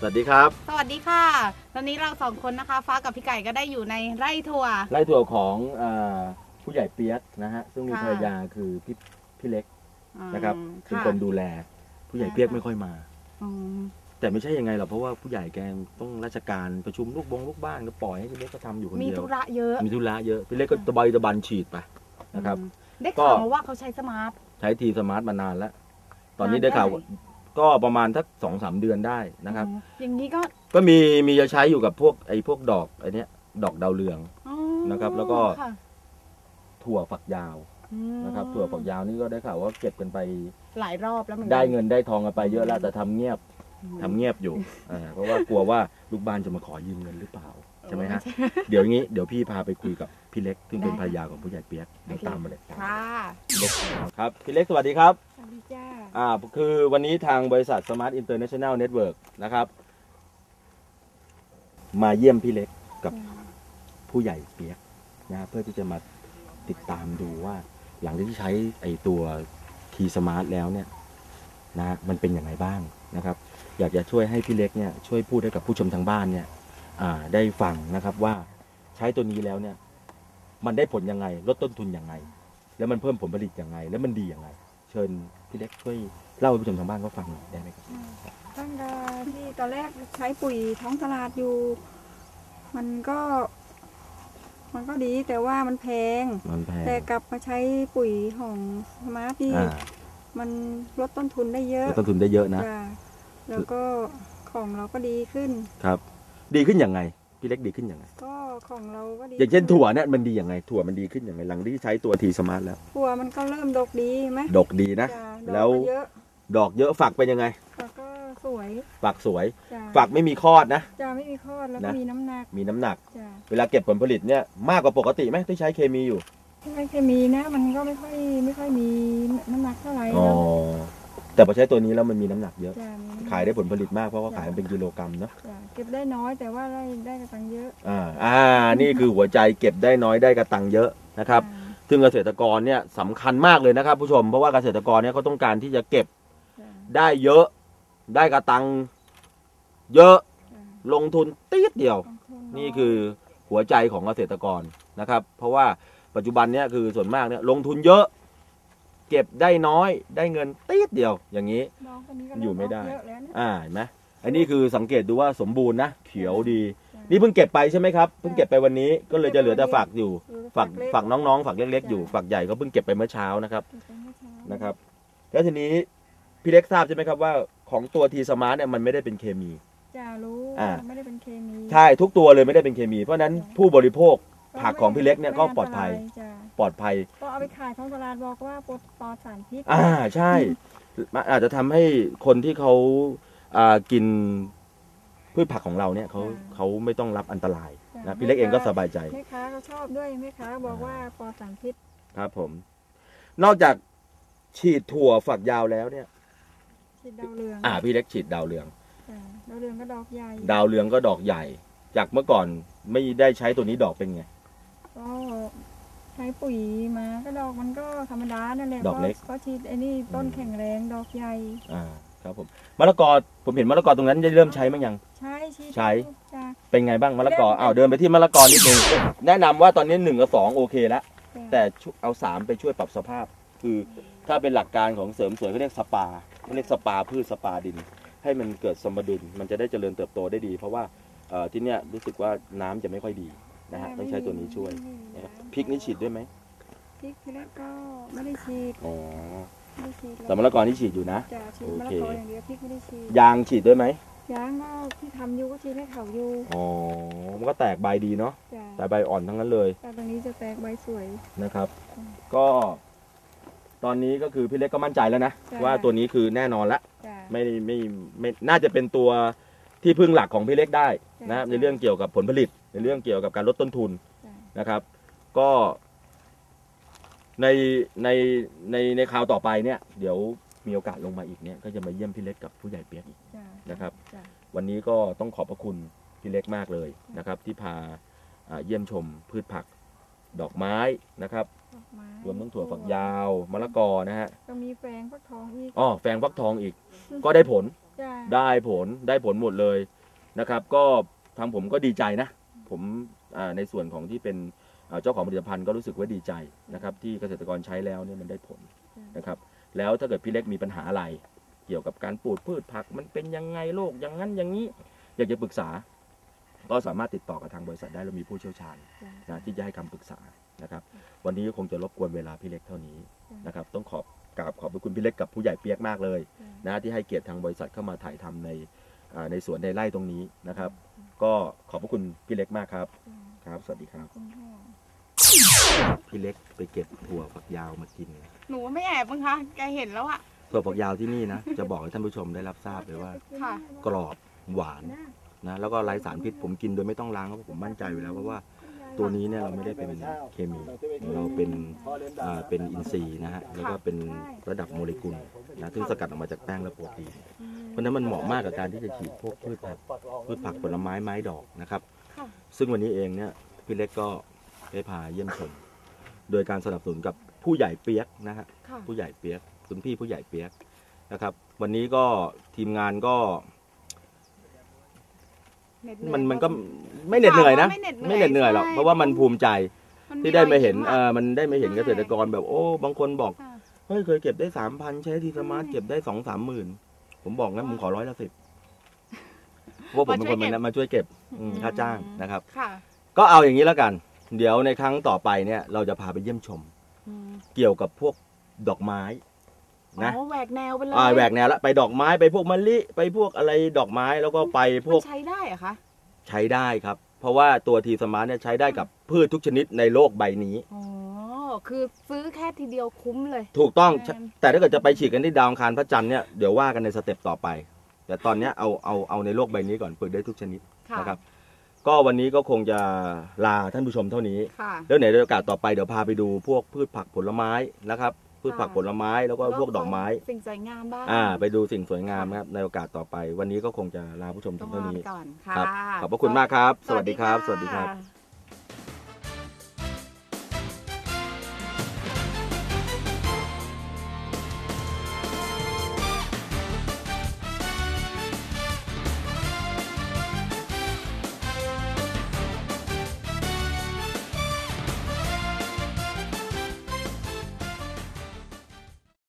สวัสดีครับ สวัสดีค่ะ ตอนนี้เราสองคนนะคะ ฟ้ากับพี่ไก่ก็ได้อยู่ในไร่ถั่ว ไล่ถั่วของอ่าผู้ใหญ่เปียกนะฮะซึ่งมีค่ะ ภรรยาคือพี่พี่เล็กอืมนะครับเป็นค่ะคนดูแล ผู้ใหญ่ค่ะเปียกไม่ค่อยมา อืมแต่ไม่ใช่ยังไงหรอกเพราะว่าผู้ใหญ่แกต้องราชการประชุมลูกบงลูกบ้านก็ปล่อยให้พี่เล็กก็ทำอยู่คนมีเดียวธุระเยอะมีธุระเยอะพี่เล็กก็ตะใบตะบันฉีดไปนะครับ อืมได้ก็ข่าวมาว่าเขาใช้สมาร์ท ใช้ทีสมาร์ทมานานแล้ว ตอนนี้นานได้ข่าวได้ ก็ประมาณสักสองสามเดือนได้นะครับอืมอย่างนี้ก็ก็มีมีจะใช้อยู่กับพวกไอ้พวกดอกไอ้เนี้ยดอกดาวเรืองอ๋อนะครับ แล้วก็ค่ะถั่วฝักยาวอืมนะครับถั่วฝักยาวนี่ก็ได้ข่าวว่าเก็บกันไปหลายรอบแล้วเหมือนกัได้เงินได้ทองกันไปเยอะแล้วแต่ทำเงียบอืมทำเงียบอยู่อ่าเพราะว่ากลัวว่าลูกบ้านจะมาขอยืมเงินหรือเปล่า ใช่ไหมฮะใช่เดี๋ยวอย่างนี้ เดี๋ยวพี่พาไปคุยกับพี่เล็ก ซึ่งเป็นได้ภรรยาของผู้ใหญ่เปียกเดี๋ยวโอเคตามมาเลยค่ะพี่เล็กครับ พี่เล็กสวัสดีครับ สวัสดีจ้าอ่า คือวันนี้ทางบริษัท Smart International Network นะครับ มาเยี่ยมพี่เล็กกับผู้ใหญ่เปียกนะเพื่อที่จะมาติดตามดูว่า หลังจากที่ใช้ไอตัว T Smart แล้วเนี่ยนะมันเป็นอย่างไรบ้างนะครับ อยากจะช่วยให้พี่เล็กเนี่ยช่วยพูดให้กับผู้ชมทางบ้านเนี่ยอ่า ได้ฟังนะครับว่าใช้ตัวนี้แล้วเนี่ย มันได้ผลยังไง ลดต้นทุนยังไง แล้วมันเพิ่มผลผลิตยังไง แล้วมันดียังไง เชิญพี่เล็กช่วยเล่าให้ผู้ชมทางบ้านเขาฟังหน่อยได้ไหมครับตั้งแต่ที่ตอนแรกใช้ปุ๋ยท้องตลาดอยู่ มันก็ มันก็ดีแต่ว่ามันแพง มันแพงแต่กลับมาใช้ปุ๋ยของสมาร์ทที่อ่ามันลดต้นทุนได้เยอะลดต้นทุนได้เยอะนะจ้ะแล้วก็ของเราก็ดีขึ้นครับ ดีขึ้นยังไงพี่เล็กดีขึ้นยังไง ก็ของเราก็ดีอย่างเช่นถั่วเนี่ยมันดียังไง ถั่วมันดีขึ้นยังไงหลังที่ใช้ตัวทีสมาร์ทแล้ว ถั่วมันก็เริ่มดกดีไหมดกดีนะจ้ะดอกแล้วก็เยอะดอกเยอะฝักเป็นยังไงแล้วก็สวยฝักสวยจ้ะฝักไม่มีคอดนะจ้ะไม่มีข้อแล้วก็นะมีน้ำหนักมีน้ำหนักจ้ะเวลาเก็บผลผลิตเนี่ยมากกว่าปกติไหมที่ใช้เคมีอยู่ไม่เคยมีนะ มันก็ไม่ค่อยไม่ค่อยมีน้ำหนักเท่าไหร่อ๋อ แล้วแต่พอใช้ตัวนี้แล้วมันมีน้ำหนักเยอะ จ้ะมีน้ำหนักขายได้ผลผลิตมากเพราะว่าขายมันเป็นกิโลกรัมเนาะจ้ะเก็บได้น้อยแต่ว่าได้ได้กระตังเยอะอ่าอ่า นี่คือหัวใจเก็บได้น้อยได้กระตังเยอะนะครับ จ้ะซึ่งเกษตรกรเนี่ยสำคัญมากเลยนะครับ ผู้ชม เพราะว่าเกษตรกรเนี่ยเขาต้องการที่จะเก็บจ้ะได้เยอะ ได้กระตังเยอะจ้ะลงทุนตีดเดียว ลงทุนี่คือหัวใจของเกษตรกรนะครับ เพราะว่าปัจจุบันเนี่ยคือส่วนมากเนี่ยลงทุนเยอะ เก็บได้น้อยได้เงินตีดเดียวอย่างนี้ น้องคนนี้ก็อยู่ไม่ได้เยอะแล้วนะอ่าเห็นไหมอันนี้คือสังเกตดูว่าสมบูรณ์นะเขียวดีจ้ะนี่เพิ่งเก็บไปใช่ไหมครับเพิ่งเก็บไปวันนี้ก็เลยจะเหลือแต่ฝักอยู่อยู่ฝักเล็กฝักน้องๆฝักเล็กๆอยู่ฝักใหญ่ก็เพิ่งเก็บไปเมื่อเช้านะครับเก็บไปเมื่อเช้านะครับ แล้วทีนี้พี่เล็กทราบใช่ไหมครับว่าของตัวทีสมาร์ทเนี่ยมันไม่ได้เป็นเคมี จ้ารู้อ่า ไม่ได้เป็นเคมีใช่ทุกตัวเลยไม่ได้เป็นเคมี เพราะฉะนั้นผู้บริโภค ผักของพี่เล็กเนี่ยก็ปลอดภัย ไม่นตรายจ้ะ ปลอดภัย ก็เอาไปขายท้องตลาดบอกว่าปลดปลอดสารพิษ อ่าใช่มันอาจจะทำให้คนที่เขาอ่ากินพืชผักของเราเนี่ยเขาเขาไม่ต้องรับอันตรายจ้ะนะพี่เล็กเองก็สบายใจ แม่ค้าเขาชอบด้วยแม่ค้าบอกว่าปลอดสารพิษครับผม นอกจากฉีดถั่วฝักยาวแล้วเนี่ย ฉีดดาวเรืองอ่า พี่เล็กฉีดดาวเรือง จ้ะดาวเรืองก็ดอกใหญ่ดาวเรืองก็ดอกใหญ่ จากเมื่อก่อนไม่ได้ใช้ตัวนี้ดอกเป็นไง ก็ ใช้ปุ๋ยมาก็ดอกมันก็ธรรมดานั่นแหละดอกเล็กพราะฉีดไอ้นี่ต้นแข็งแรงดอกใหญ่อ่าครับผมมะละกอผมเห็นมะละกอตรงนั้นได้เริ่มใช้มั้งยัง ใช่ฉีดใช้ จ้ะ เป็นไงบ้างมะละกอเริ่ม อ้าวเดินไปที่มะละกอนิดนึงแนะนำว่าตอนนี้หนึ่งกับสองโอเคแล้วจ้ะแต่ชุเอาสามไปช่วยปรับสภาพ คือถ้าเป็นหลักการของเสริมสวยเขาเรียกสปาเขาเรียกสปาพืชสปาดิน ให้มันเกิดสมดุลมันจะได้เจริญเติบโตได้ดี เพราะว่าเอ่อที่เนี้ยรู้สึกว่าน้ำจะไม่ค่อยดี นะฮะต้องใช้ตัวนี้ช่วยนะครับพริกนี่ฉีดด้วยไหมพริกทีแรกก็ไม่ได้ฉีดอ๋อไม่ได้ฉีดแต่มะละกอนี่ฉีดอยู่นะจะฉีดโอมะเคละกออย่างเดียวพริกไม่ได้ฉีดยางฉีดด้วยไหมยางก็ที่ทำอยู่ก็ฉีดให้เขาอยู่อ๋อมันก็แตกใบดีเนาะจ้ะแต่ใบอ่อนทั้งนั้นเลยแต่ตรงนี้จะแตกใบสวย นะครับ ก็ ตอนนี้ก็คือพี่เล็กก็มั่นใจแล้วนะจ้ะว่าตัวนี้คือแน่นอนละ จ้ะ ไม่ไม่ไม่น่าจะเป็นตัวที่พึ่งหลักของพี่เล็กได้นะจ้ะในเรื่องเกี่ยวกับผลผลิต ในเรื่องเกี่ยวกับการลดต้นทุนจ้ะนะครับ ก็ในในในในคราวต่อไปเนี่ย เดี๋ยวมีโอกาสลงมาอีกเนี่ยก็จะมาเยี่ยมพี่เล็กกับผู้ใหญ่เปียกอีกจ้ะนะครับจ้ะวันนี้ก็ต้องขอบพระคุณพี่เล็กมากเลยนะครับ ที่พาอ่าเยี่ยมชมพืชผักดอกไม้นะครับดอกไม้รวมทั้งถั่วฝักยาวมะละกอนะฮะก็มีแฟงฟักทองอีกอ๋อแฟงฟักทองอีก ก็ได้ผลจ้ะได้ผลได้ผลหมดเลยนะครับ ก็ทางผมก็ดีใจนะ ผมอ่าในส่วนของที่เป็นอ่าเจ้าของผลิตภัณฑ์ก็รู้สึกว่าดีใจนะครับ ที่เกษตรกรใช้แล้วเนี่ยมันได้ผลนะครับ แล้วถ้าเกิดพี่เล็กมีปัญหาอะไร เกี่ยวกับการปลูกพืชผักมันเป็นยังไงโรคอย่างนั้นอย่างนี้ อยากจะปรึกษา ก็สามารถติดต่อกับทางบริษัทได้เรามีผู้เชี่ยวชาญจ้ะนะที่จะให้คำปรึกษานะครับ วันนี้ก็คงจะรบกวนเวลาพี่เล็กเท่านี้นะครับ ต้องขอบกราบขอบพระคุณพี่เล็กกับผู้ใหญ่เปียกมากเลยนะที่ให้เกียรติทางบริษัทเข้ามาถ่ายทำในอ่าในสวนในไร่ตรงนี้นะครับ ก็ขอบพระคุณพี่เล็กมากครับครับ สวัสดีครับคุณพ่อพี่เล็กไปเก็บถั่วฝักยาวมากินหนูไม่แอบมั้งคะแกเห็นแล้วอะถั่วฝักยาวที่นี่นะ จะบอกให้ท่านผู้ชมได้รับทราบเลยว่า ค่ะ กรอบหวานนะ แล้วก็ไร้สารพิษผมกินโดยไม่ต้องล้างเพราะผมมั่นใจอยู่แล้วเพราะว่าตัวนี้เนี่ยเราไม่ได้เป็นเคมี เราเป็นอ่าเป็นอินทรีย์นะฮะแล้วก็เป็นระดับโมเลกุลนะซึ่งสกัดออกมาจากแป้งและโปรตีนเพ ราะฉะนั้นมันเหมาะมากกับการที่จะฉีดพวกพืชผักพืชผักผลไม้ไม้ดอกนะครับค่ะซึ่งวันนี้เองเนี่ยพี่เล็กก็ได้พาเยี่ยมชม โดยการสนับสนุนกับผู้ใหญ่เปียกนะฮะค่ะ ผู้ใหญ่เปียกคุณพี่ผู้ใหญ่เปียกนะครับ วันนี้ก็ทีมงานก็เหอยมันมันก็ไม่เหน็ดเหนื่อยนะไม่เหน็ดเหนื่อยไม่เหน็ดเหนื่อยหรอกใช่ เพราะว่ามันภูมิใจนที่ได้มาเห็นรอยเอยิ้อะ อมันได้มาเห็นใช่ เกษตรกรแบบโอ้บางคนบอกค่ะ เฮ้ยเคยเก็บได้สามพันใช้ทีสมาร์ทใช่เก็บได้สองสามหมื่น ผมบอกงั้นผมขอร้อยละสิบเพราะว่าผมเป็นคนมามาช่วยเก็บอืมค่าจ้างนะครับ ค่ะก็เอาอย่างนี้แล้วกัน เดี๋ยวในครั้งต่อไปเนี่ย เราจะพาไปเยี่ยมชม อืมเกี่ยวกับพวกดอกไม้นะอ๋อแหวกแนวไปเลยอ่าแหวกแนวละไปดอกไม้ไปพวกมะลิไปพวกอะไรดอกไม้แล้วก็ไปพมัวกนใช้ได้เหรอะคะใช้ได้ครับ เพราะว่าตัวทีสมาร์ทเนี่ยใช้ได้กับพืชทุกชนิดในโลกใบนี้ อ๋อ คือซื้อแค่ทีเดียวคุ้มเลย ถูกต้องใช่ แต่ถ้าเกิดจะไปฉีดกันที่ดาวอังคารพระจันทร์เนี่ยเดี๋ยวว่ากันในสเต็ปต่อไป แต่ตอนเนี้ยเอาเอาเอาในโลกใบนี้ก่อนปลูกได้ทุกชนิดค่ะนะครับ ก็วันนี้ก็คงจะลาท่านผู้ชมเท่านี้ ค่ะ แล้วในโอกาสต่อไปเดี๋ยวพาไปดูพวกพืชผักผลไม้นะครับ พืชผักผลไม้แล้วก็พวกดอกไม้ สิ่งสวยงามบ้างอ่า ไปดูสิ่งสวยงามนะครับในโอกาสต่อไป วันนี้ก็คงจะลาผู้ชมต้อเท่างลานี้ไปก่อนค่ะ ครับ ขอบพระคุณมากครับ สวัสดีครับ สวัสดีครับค่ะ